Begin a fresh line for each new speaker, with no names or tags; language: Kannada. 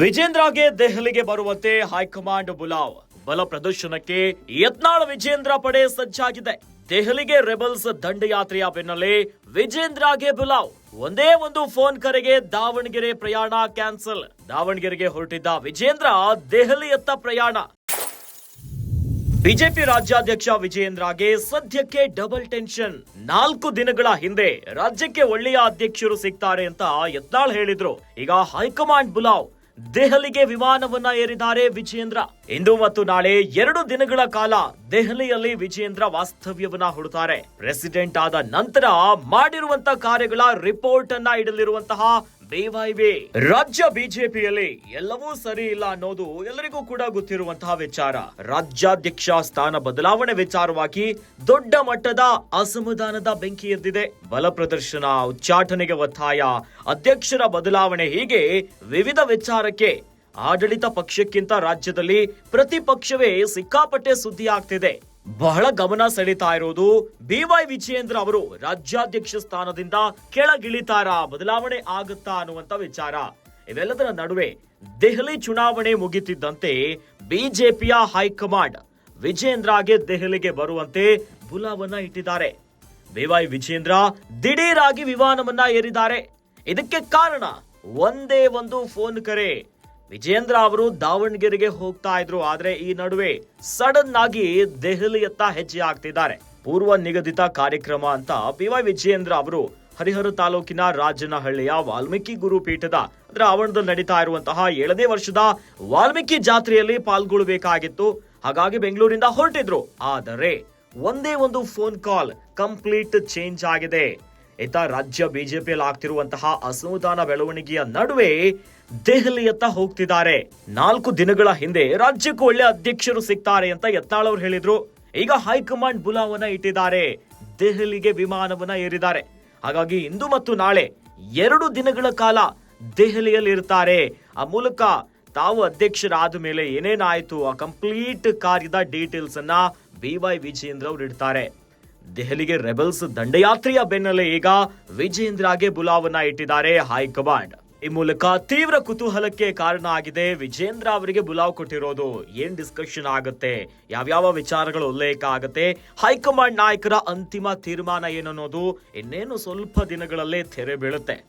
ವಿಜೇಂದ್ರಗೆ ದೆಹಲಿಗೆ ಬರುವಂತೆ ಹೈಕಮಾಂಡ್ ಬುಲಾವ್. ಬಲ ಪ್ರದರ್ಶನಕ್ಕೆ ಯತ್ನಾಳ್ ವಿಜೇಂದ್ರ ಪಡೆ ಸಜ್ಜಾಗಿದೆ. ದೆಹಲಿಗೆ ರೆಬಲ್ಸ್ ದಂಡಯಾತ್ರೆಯ ಬೆನ್ನಲ್ಲೇ ವಿಜೇಂದ್ರಗೆ ಬುಲಾವ್. ಒಂದೇ ಒಂದು ಫೋನ್ ಕರೆಗೆ ದಾವಣಗೆರೆ ಪ್ರಯಾಣ ಕ್ಯಾನ್ಸಲ್. ದಾವಣಗೆರೆಗೆ ಹೊರಟಿದ್ದ ವಿಜೇಂದ್ರ ದೆಹಲಿಯತ್ತ ಪ್ರಯಾಣ. ಬಿಜೆಪಿ ರಾಜ್ಯಾಧ್ಯಕ್ಷ ವಿಜಯೇಂದ್ರಗೆ ಸದ್ಯಕ್ಕೆ ಡಬಲ್ ಟೆನ್ಷನ್. ನಾಲ್ಕು ದಿನಗಳ ಹಿಂದೆ ರಾಜ್ಯಕ್ಕೆ ಒಳ್ಳೆಯ ಅಧ್ಯಕ್ಷರು ಸಿಗ್ತಾರೆ ಅಂತ ಯತ್ನಾಳ್ ಹೇಳಿದ್ರು. ಈಗ ಹೈಕಮಾಂಡ್ ಬುಲಾವ್. ದೆಹಲಿಗೆ ವಿಮಾನವನ್ನ ಏರಿದ್ದಾರೆ ವಿಜಯೇಂದ್ರ. ಇಂದು ಮತ್ತು ನಾಳೆ ಎರಡು ದಿನಗಳ ಕಾಲ ದೆಹಲಿಯಲ್ಲಿ ವಿಜೇಂದ್ರ ವಾಸ್ತವ್ಯವನ್ನ ಹುಡುತಾರೆ. ಪ್ರೆಸಿಡೆಂಟ್ ಆದ ನಂತರ ಮಾಡಿರುವಂತ ಕಾರ್ಯಗಳ ರಿಪೋರ್ಟ್ ಅನ್ನ ಇಡಲಿರುವಂತಹ ಬೇವಾಯ್ವೆ ರಾಜ್ಯ ಬಿಜೆಪಿಯಲ್ಲಿ ಎಲ್ಲವೂ ಸರಿ ಇಲ್ಲ ಅನ್ನೋದು ಎಲ್ಲರಿಗೂ ಕೂಡ ಗೊತ್ತಿರುವಂತಹ ವಿಚಾರ. ರಾಜ್ಯಾಧ್ಯಕ್ಷ ಸ್ಥಾನ ಬದಲಾವಣೆ ವಿಚಾರವಾಗಿ ದೊಡ್ಡ ಮಟ್ಟದ ಅಸಮಾಧಾನದ ಬೆಂಕಿ ಎದ್ದಿದೆ. ಬಲ ಪ್ರದರ್ಶನ, ಉಚ್ಚಾಟನೆಗೆ ಒತ್ತಾಯ, ಅಧ್ಯಕ್ಷರ ಬದಲಾವಣೆ ಹೀಗೆ ವಿವಿಧ ವಿಚಾರಕ್ಕೆ ಆಡಳಿತ ಪಕ್ಷಕ್ಕಿಂತ ರಾಜ್ಯದಲ್ಲಿ ಪ್ರತಿಪಕ್ಷವೇ ಸಿಕ್ಕಾಪಟ್ಟೆ ಸುದ್ದಿ ಆಗ್ತಿದೆ ಬಹಳ ಗಮನ ಸೆಳೀತಾ ಇರೋದು ಬಿವೈ ವಿಜಯೇಂದ್ರ ಅವರು ರಾಜ್ಯಾಧ್ಯಕ್ಷ ಸ್ಥಾನದಿಂದ ಕೆಳಗಿಳಿತಾರಾ, ಬದಲಾವಣೆ ಆಗುತ್ತಾ ಅನ್ನುವಂತ ವಿಚಾರ. ಇವೆಲ್ಲದರ ನಡುವೆ ದೆಹಲಿ ಚುನಾವಣೆ ಮುಗಿತಿದ್ದಂತೆ ಬಿಜೆಪಿಯ ಹೈಕಮಾಂಡ್ ವಿಜೇಂದ್ರಗೆ ದೆಹಲಿಗೆ ಬರುವಂತೆ ಬುಲಾವನ್ನ ಇಟ್ಟಿದ್ದಾರೆ. ಬಿವೈ ವಿಜೇಂದ್ರ ದಿಢೀರಾಗಿ ವಿಮಾನವನ್ನ ಏರಿದ್ದಾರೆ. ಇದಕ್ಕೆ ಕಾರಣ ಒಂದೇ ಒಂದು ಫೋನ್ ಕರೆ. ವಿಜೇಂದ್ರ ಅವರು ದಾವಣಗೆರೆಗೆ ಹೋಗ್ತಾ ಇದ್ರು, ಆದ್ರೆ ಈ ನಡುವೆ ಸಡನ್ ಆಗಿ ದೆಹಲಿಯತ್ತ ಹೆಜ್ಜೆ ಆಗ್ತಿದ್ದಾರೆ. ಪೂರ್ವ ನಿಗದಿತ ಕಾರ್ಯಕ್ರಮ ಅಂತ ಬಿವೈ ವಿಜಯೇಂದ್ರ ಅವರು ಹರಿಹರ ತಾಲೂಕಿನ ರಾಜನಹಳ್ಳಿಯ ವಾಲ್ಮೀಕಿ ಗುರುಪೀಠದ ಅದರ ಆವರಣದಲ್ಲಿ ನಡೀತಾ ಇರುವಂತಹ ಏಳನೇ ವರ್ಷದ ವಾಲ್ಮೀಕಿ ಜಾತ್ರೆಯಲ್ಲಿ ಪಾಲ್ಗೊಳ್ಳಬೇಕಾಗಿತ್ತು ಹಾಗಾಗಿ ಬೆಂಗಳೂರಿಂದ ಹೊರಟಿದ್ರು. ಆದರೆ ಒಂದೇ ಒಂದು ಫೋನ್ ಕಾಲ್ ಕಂಪ್ಲೀಟ್ ಚೇಂಜ್ ಆಗಿದೆ. ಇತ್ತ ರಾಜ್ಯ ಬಿಜೆಪಿಯಲ್ಲಿ ಆಗ್ತಿರುವಂತಹ ಅಸಮಾಧಾನ ಬೆಳವಣಿಗೆಯ ನಡುವೆ ದೆಹಲಿಯತ್ತ ಹೋಗ್ತಿದ್ದಾರೆ. ನಾಲ್ಕು ದಿನಗಳ ಹಿಂದೆ ರಾಜ್ಯಕ್ಕೂ ಒಳ್ಳೆ ಅಧ್ಯಕ್ಷರು ಸಿಗ್ತಾರೆ ಅಂತ ಯತ್ನಾಳ್ ಅವರು ಹೇಳಿದ್ರು. ಈಗ ಹೈಕಮಾಂಡ್ ಬುಲಾವನ್ನ ಇಟ್ಟಿದ್ದಾರೆ. ದೆಹಲಿಗೆ ವಿಮಾನವನ್ನ ಏರಿದ್ದಾರೆ. ಹಾಗಾಗಿ ಇಂದು ಮತ್ತು ನಾಳೆ ಎರಡು ದಿನಗಳ ಕಾಲ ದೆಹಲಿಯಲ್ಲಿ ಇರ್ತಾರೆ. ಆ ಮೂಲಕ ತಾವು ಅಧ್ಯಕ್ಷರಾದ ಮೇಲೆ ಏನೇನಾಯಿತು? ಆ ಕಂಪ್ಲೀಟ್ ಕಾರ್ಯದ ಡೀಟೇಲ್ಸ್ ಅನ್ನ ಬಿ ವೈ ವಿಜೇಂದ್ರ ಅವರು ಇಡ್ತಾರೆ. ದೆಹಲಿಗೆ ರೆಬಲ್ಸ್ ದಂಡಯಾತ್ರೆಯ ಬೆನ್ನಲ್ಲೇ ಈಗ ವಿಜೇಂದ್ರಗೆ ಬುಲಾವನ್ನ ಇಟ್ಟಿದ್ದಾರೆ ಹೈಕಮಾಂಡ್. ಈ ಮೂಲಕ ತೀವ್ರ ಕುತೂಹಲಕ್ಕೆ ಕಾರಣ ಆಗಿದೆ. ವಿಜೇಂದ್ರ ಅವರಿಗೆ ಬುಲಾವ್ ಕೊಟ್ಟಿರೋದು ಏನ್ ಡಿಸ್ಕಷನ್ ಆಗುತ್ತೆ? ಯಾವ್ಯಾವ ವಿಚಾರಗಳು ಉಲ್ಲೇಖ ಆಗುತ್ತೆ? ಹೈಕಮಾಂಡ್ ನಾಯಕರ ಅಂತಿಮ ತೀರ್ಮಾನ ಏನನ್ನೋದು ಇನ್ನೇನು ಸ್ವಲ್ಪ ದಿನಗಳಲ್ಲೇ ತೆರೆ ಬೀಳುತ್ತೆ.